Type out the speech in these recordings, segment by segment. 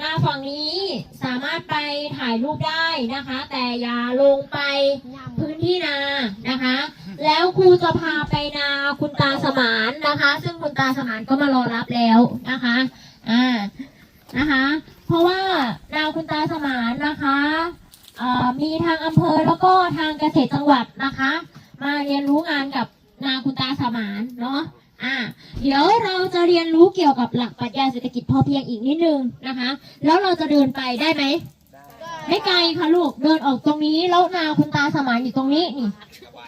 หน้าฝั่งนี้สามารถไปถ่ายรูปได้นะคะ แต่อย่าลงไปพื้นที่นานะคะ แล้วครูจะพาไปนาคุณตาสมานนะคะ ซึ่งคุณตาสมานก็มารอรับแล้วนะคะอ่านะคะ เพราะว่านาคุณตาสมานนะคะเอ่อมีทางอำเภอแล้วก็ทางเกษตรจังหวัดนะคะ มาเรียนรู้งานกับนาคุณตาสมานเนาะ อ่าเดี๋ยวเราจะเรียนรู้เกี่ยวกับหลักปรัชญาเศรษฐกิจพอเพียงอีกนิดนึงนะคะ แล้วเราจะเดินไปได้ไหมไม่ไกลค่ะลูกเดินออกตรงนี้แล้วนาคุณตาสมานอยู่ตรงนี้นี่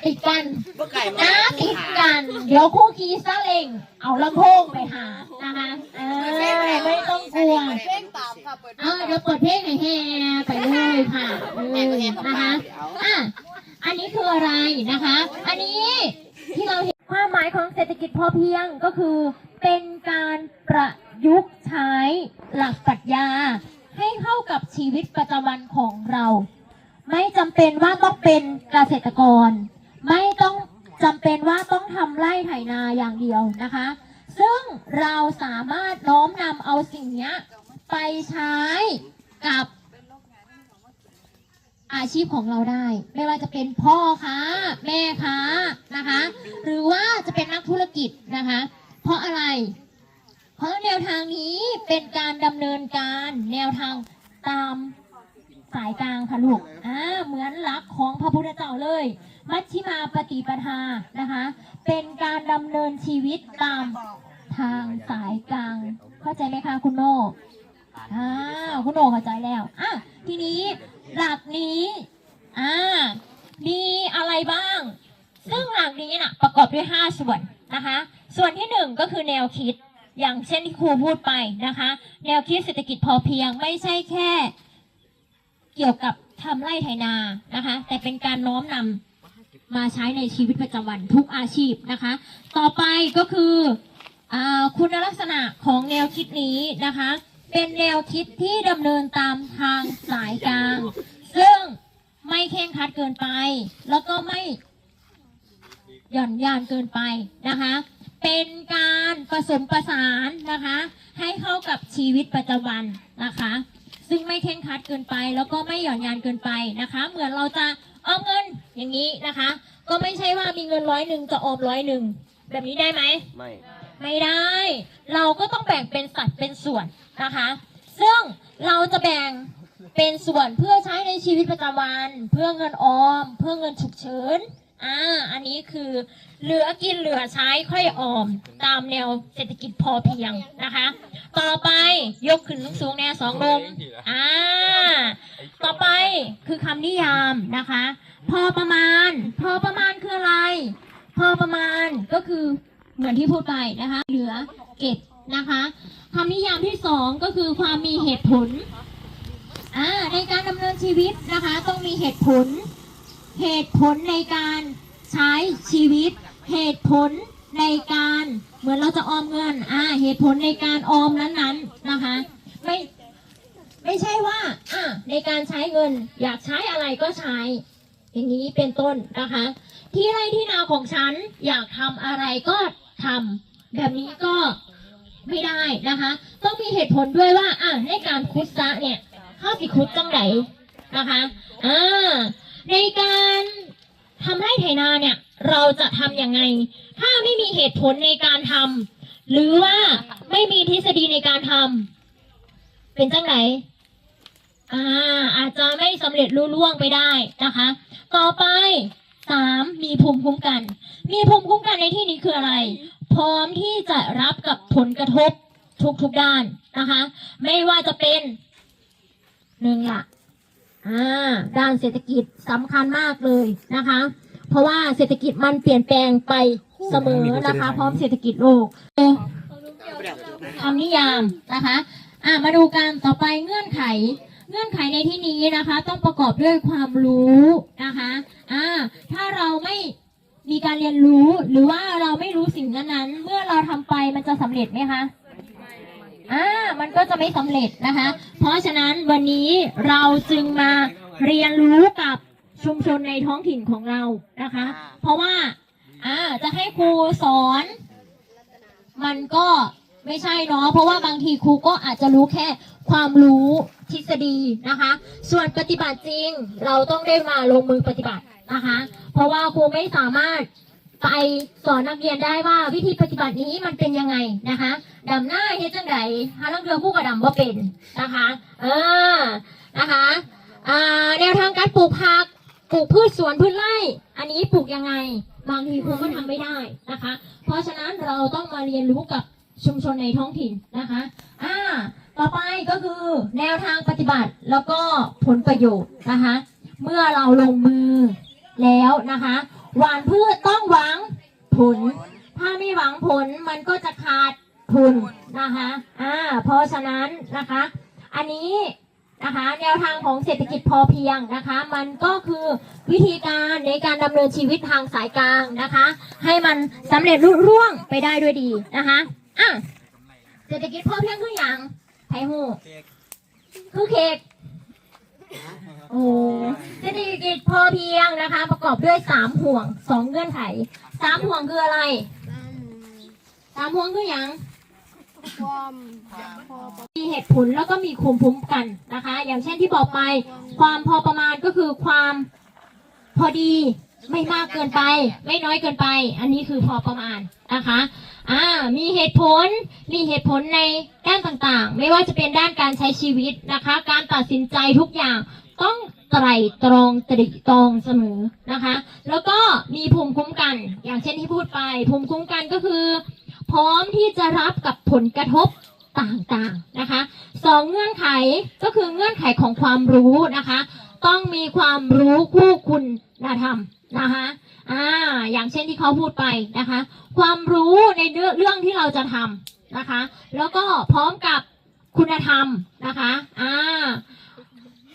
ติดกันบ่ไก่มานะติดกัน เดี๋ยวคู่คีซาเล็งเอาลำโพงไปหานะคะเออไม่ต้องกลัวเพ่งตามค่ะเปิดเออเดี๋ยวเปิดเพลงให้แห่ไปเลยค่ะเออนะคะอะอันนี้คืออะไรนะคะ อันนี้ที่เราเห็น ความหมายของเศรษฐกิจพอเพียงก็คือเป็นการประยุกต์ใช้หลักปรัชญาให้เข้ากับชีวิตประจำวันของเรา ไม่จำเป็นว่าต้องเป็นเกษตรกร ไม่ต้องจำเป็นว่าต้องทำไร่ไถนาอย่างเดียวนะคะ ซึ่งเราสามารถน้อมนำเอาสิ่งนี้ไปใช้กับ อาชีพของเราได้ ไม่ว่าจะเป็นพ่อค้าแม่ค้านะคะ หรือว่าจะเป็นนักธุรกิจนะคะ เพราะอะไร เพราะแนวทางนี้เป็นการดำเนินการแนวทางตามสายกลางค่ะลูกอ่าเหมือนหลักของพระพุทธเจ้าเลย มัชฌิมาปฏิปทานะคะ เป็นการดำเนินชีวิตตามทางสายกลาง เข้าใจไหมคะคุณโนอ่าคุณโอเข้าใจแล้วอะทีนี้ หลักนี้ อ่า มีอะไรบ้าง ซึ่งหลักนี้น่ะประกอบด้วย 5 ส่วนนะคะ ส่วนที่หนึ่งก็คือแนวคิด อย่างเช่นที่ครูพูดไปนะคะ แนวคิดเศรษฐกิจพอเพียงไม่ใช่แค่ เกี่ยวกับทำไร่ไถนานะคะ แต่เป็นการน้อมนำมาใช้ในชีวิตประจำวันทุกอาชีพนะคะ ต่อไปก็คืออคุณลักษณะของแนวคิดนี้นะคะ เป็นแนวคิดที่ดำเนินตามทางสายกลาง ซึ่งไม่เคร่งคัดเกินไป แล้วก็ไม่หย่อนยานเกินไปนะคะ เป็นการผสมประสานนะคะ ให้เข้ากับชีวิตประจำวันนะคะ ซึ่งไม่เคร่งคัดเกินไป แล้วก็ไม่หย่อนยานเกินไปนะคะ เหมือนเราจะออมเงินอย่างนี้นะคะ ก็ไม่ใช่ว่ามีเงินร้อยหนึ่งจะออมร้อยหนึ่งแบบนี้ได้ไหมไม่ ไม่ได้ เราก็ต้องแบ่งเป็นสัดเป็นส่วนนะคะ ซึ่งเราจะแบ่งเป็นส่วนเพื่อใช้ในชีวิตประจำวัน เพื่อเงินออม เพื่อเงินฉุกเฉินอ่าอันนี้คือเหลือกินเหลือใช้ค่อยออม ตามแนวเศรษฐกิจพอเพียงนะคะ ต่อไปยกขึ้นสูงแน่สองลมอ่าต่อไปคือคำนิยามนะคะ พอประมาณ พอประมาณคืออะไร พอประมาณก็คือ เหมือนที่พูดไปนะคะ เหลือเก็บนะคะคำนิยามที่สองก็คือความมีเหตุผลอ่าในการดำเนินชีวิตนะคะ ต้องมีเหตุผล เหตุผลในการใช้ชีวิต เหตุผลในการเหมือนเราจะออมเงินอ่าเหตุผลในการออมนั้นๆนะคะไม่ไม่ใช่ว่าอ่าในการใช้เงินอยากใช้อะไรก็ใช้ อย่างนี้เป็นต้นนะคะ ที่ไร่ที่นาของฉันอยากทำอะไรก็ ทำแบบนี้ก็ไม่ได้นะคะ ต้องมีเหตุผลด้วยว่าอะในการคุดซะเนี่ยข้าสิคุดจังไหนนะคะอ่าในการทำไร่ไถนาเนี่ย เราจะทำยังไง ถ้าไม่มีเหตุผลในการทำหรือว่าไม่มีทฤษฎีในการทำเป็นจังไหนอ่าอาจจะไม่สำเร็จรุ่ล่วงไปได้นะคะ ต่อไป สามมีภูมิคุ้มกัน มีภูมิคุ้มกันในที่นี้คืออะไร พร้อมที่จะรับกับผลกระทบทุกทุกๆด้านนะคะ ไม่ว่าจะเป็นหนึ่งละอ่าด้านเศรษฐกิจสำคัญมากเลยนะคะ เพราะว่าเศรษฐกิจมันเปลี่ยนแปลงไปเสมอนะคะ พร้อมเศรษฐกิจโลกคำนิยามนะคะ อ่ามาดูกันต่อไปเงื่อนไข เงื่อนไขในที่นี้นะคะต้องประกอบด้วยความรู้นะคะอ่าถ้าเราไม่มีการเรียนรู้หรือว่าเราไม่รู้สิ่งนั้นๆ เมื่อเราทำไปมันจะสำเร็จไหมคะอ่ามันก็จะไม่สำเร็จนะคะ เพราะฉะนั้นวันนี้เราจึงมาเรียนรู้กับชุมชนในท้องถิ่นของเรานะคะ เพราะว่าอ่าจะให้ครูสอน มันก็ไม่ใช่เนาะเพราะว่าบางทีครูก็อาจจะรู้แค่ ความรู้ทฤษฎีนะคะ ส่วนปฏิบัติจริงเราต้องได้มาลงมือปฏิบัตินะคะ เพราะว่าครูไม่สามารถไปสอนนักเรียนได้ว่าวิธีปฏิบัตินี้มันเป็นยังไงนะคะดำหน้าเฮ็ดจังไดฮาลังเรือผู้กระดำว่าเป็นนะคะเออนะคะอ่าแนวทางการปลูกผักปลูกพืชสวนพืชไร่ อันนี้ปลูกยังไงบางทีครูก็ทำไม่ได้นะคะ เพราะฉะนั้นเราต้องมาเรียนรู้กับชุมชนในท้องถิ่นนะคะอ่า ต่อไปก็คือแนวทางปฏิบัติแล้วก็ผลประโยชน์นะคะ เมื่อเราลงมือแล้วนะคะหวานพืชต้องหวังผล ถ้าไม่หวังผลมันก็จะขาดทุนนะคะอ่าเพราะฉะนั้นนะคะ อันนี้นะคะแนวทางของเศรษฐกิจพอเพียงนะคะ มันก็คือวิธีการในการดำเนินชีวิตทางสายกลางนะคะ ให้มันสำเร็จรุ่ร่วงไปได้ด้วยดีนะคะอะเศรษฐกิจพอเพียงคืออย่าง ไทหูคือเค้กโอ้เศรษฐกิจพอเพียงนะคะ ประกอบด้วยสามห่วงสองเงื่อนไขสามห่วงคืออะไรสามห่วงคืออย่างความพอประมีเหตุผลแล้วก็มีภูมิคุ้มกันนะคะ อย่างเช่นที่บอกไป ความพอประมาณก็คือความพอดี ไม่มากเกินไป ไม่น้อยเกินไป อันนี้คือพอประมาณนะคะอ่ามีเหตุผลมีเหตุผลในด้านต่างๆ ไม่ว่าจะเป็นด้านการใช้ชีวิตนะคะ การตัดสินใจทุกอย่างต้องไตรตรองตริตรองเสมอนะคะ แล้วก็มีภูมิคุ้มกัน อย่างเช่นที่พูดไป ภูมิคุ้มกันก็คือ พร้อมที่จะรับกับผลกระทบต่างๆนะคะสองเงื่อนไขก็คือเงื่อนไขของความรู้นะคะ ต้องมีความรู้คู่คุณธรรม นะคะอ่าอย่างเช่นที่เขาพูดไปนะคะ ความรู้ในเรื่องเรื่องที่เราจะทำนะคะ แล้วก็พร้อมกับคุณธรรมนะคะอ่า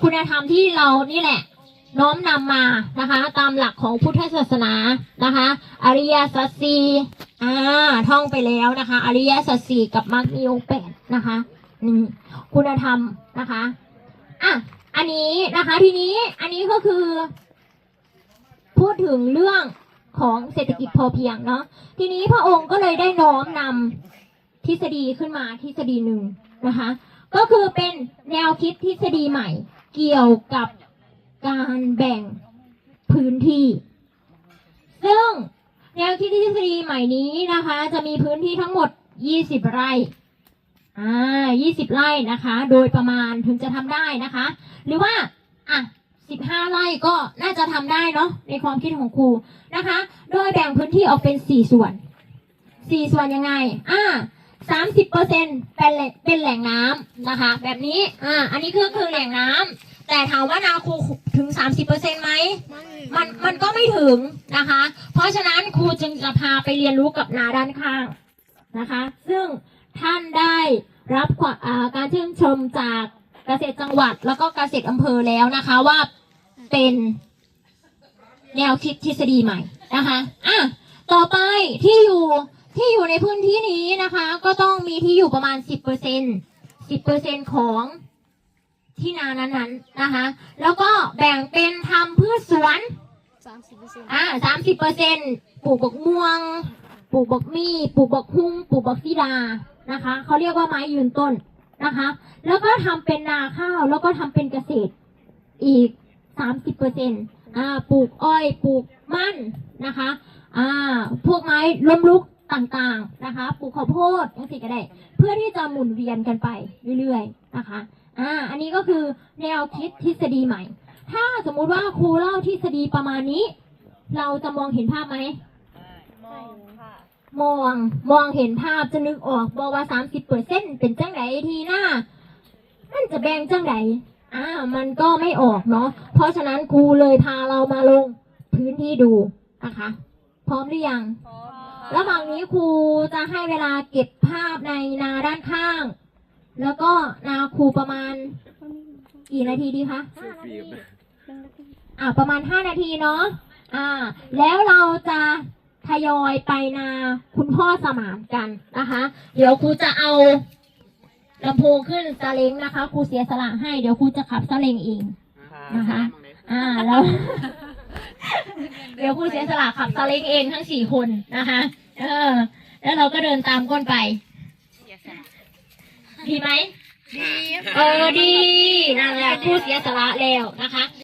คุณธรรมที่เรานี่แหละน้อมนำมานะคะ ตามหลักของพุทธศาสนานะคะ อริยสัจสี่อ่าท่องไปแล้วนะคะ อริยสัจสี่กับมรรคมีองค์แปดนะคะนี่คุณธรรมนะคะอะอันนี้นะคะทีนี้อันนี้ก็คือ พูดถึงเรื่องของเศรษฐกิจพอเพียงเนาะทีนี้พระองค์ก็เลยได้น้อมนำทฤษฎีขึ้นมาทฤษฎีหนึ่งนะคะ ก็คือเป็นแนวคิดทฤษฎีใหม่ เกี่ยวกับการแบ่งพื้นที่ ซึ่งแนวคิดทฤษฎีใหม่นี้นะคะ จะมีพื้นที่ทั้งหมด 20 ไร่อ่า20 ไร่นะคะ โดยประมาณถึงจะทำได้นะคะ หรือว่าอะ 15 ไร่ก็น่าจะทำได้เนาะในความคิดของครูนะคะ โดยแบ่งพื้นที่ออกเป็น 4 ส่วน 4 ส่วนยังไง อ่า30เปอร์เซ็นเป็นแหล่งเป็นแหล่งน้ำนะคะ แบบนี้ อ่า อันนี้คือคือแหล่งน้ำแต่ถามว่านาครูถึง30เปอร์เซ็นไหมไม่มันมันก็ไม่ถึงนะคะ เพราะฉะนั้นครูจึงจะพาไปเรียนรู้กับนาด้านข้างนะคะ ซึ่งท่านได้รับความอ่าการชื่นชมจาก เกษตรจังหวัดแล้วก็เกษตรอำเภอแล้วนะคะว่าเป็นแนวคิดทฤษฎีใหม่นะคะอะต่อไปที่อยู่ที่อยู่ในพื้นที่นี้นะคะ ก็ต้องมีที่อยู่ประมาณสิบเปอร์เซ็นสิบเปอร์เซ็นของที่นานั้นๆนะคะ แล้วก็แบ่งเป็นทำพืชสวนสามสิบเปอร์เซ็นต์อ่าสามสิบเปอร์เซ็นปลูกบักม่วง ปลูกบักมี่ ปลูกบักฮุ้ง ปลูกบักซีดา นะคะ เขาเรียกว่าไม้ยืนต้น นะคะ แล้วก็ทำเป็นนาข้าวแล้วก็ทำเป็นเกษตรอีกสามสิบเปอร์เซ็นอ่าปลูกอ้อยปลูกมันนะคะอ่าพวกไม้ล้มลุกต่างๆนะคะ ปลูกข้าวโพดยังสิก็ได้ เพื่อที่จะหมุนเวียนกันไปเรื่อยๆนะคะอ่าอันนี้ก็คือแนวคิดทฤษฎีใหม่ ถ้าสมมุติว่าครูเล่าทฤษฎีประมาณนี้ เราจะมองเห็นภาพไหมมองค่ะ มองมองเห็นภาพจะนึกออกบอกว่าสามสิบเปอร์เซ็นเป็นจังไดทีหน้ามันจะแบ่งจังไดอ่ามันก็ไม่ออกเนาะเพราะฉะนั้นครูเลยพาเรามาลงพื้นที่ดูนะคะ พร้อมหรือยังพร้อมระหว่างนี้ครูจะให้เวลาเก็บภาพในนาด้านข้าง แล้วก็นาครูประมาณ กี่นาทีดีคะห้านาทีหนึ่งนาทีอ่าประมาณห้านาทีเนาะอ่า แล้วเราจะ ทยอยไปนาคุณพ่อสมานกันนะคะ เดี๋ยวครูจะเอาลำโพงขึ้นซาเล้งนะคะครูเสียสละให้เดี๋ยวครูจะขับซาเล้งเองนะคะ อ่าแล้ว เดี๋ยวครูเสียสละขับซาเล้งเองทั้งสี่คนนะคะ เออ แล้วเราก็เดินตามก้นไปดีไหมดีเออดีนั่นแหละผู้เสียสละแล้วนะคะ